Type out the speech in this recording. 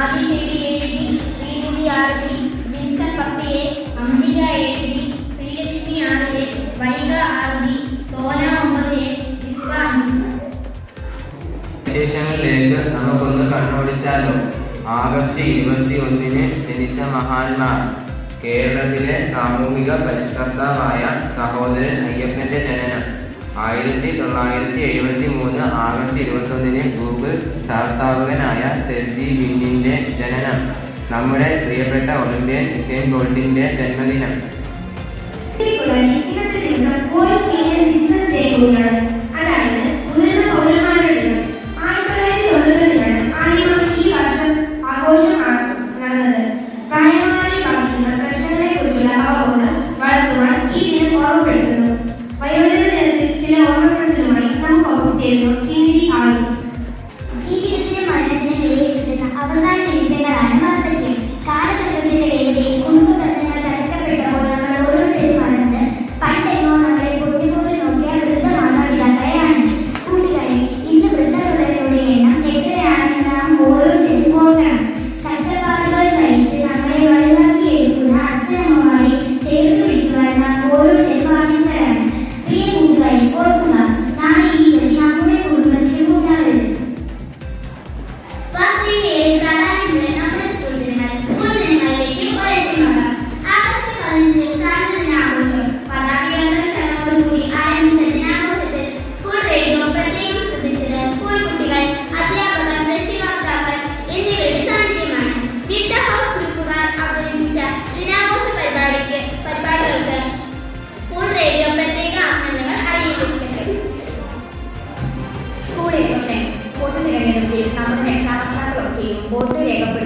ആദി ഷെട്ടി ഏഴ് ശ്രീനിധി ആറ് ജിൻസൺ അംബിക ഏഴ് ശ്രീലക്ഷ്മി വൈഗ സോന ഒമ്പത് വിശേഷങ്ങളിലേക്ക് നമുക്കൊന്ന് കണ്ണോടിച്ചാലോ? ആഗസ്റ്റ് ഇരുപത്തി ഒന്നിന് ജനിച്ച മഹാന്മാർ കേരളത്തിലെ സാമൂഹിക പരിഷ്കർത്താവായ സഹോദരൻ അയ്യപ്പന്റെ ജനനം. ആയിരത്തി തൊള്ളായിരത്തി എഴുപത്തി മൂന്ന് ആഗസ്റ്റ് ഇരുപത്തൊന്നിന് ഗൂഗിൾ സഹസ്ഥാപകനായ സെർജി ബിന്നിന്റെ ജനനം. നമ്മുടെ പ്രിയപ്പെട്ട ഒളിമ്പ്യൻ സ്റ്റെയിൻ ബോൾട്ടിന്റെ ജന്മദിനം. പൊതുനിലനിൽപ്പിൽ നമ്മുടെ ശാസ്ത്രജ്ഞരൊക്കെയും വോട്ട് രേഖപ്പെടുത്തി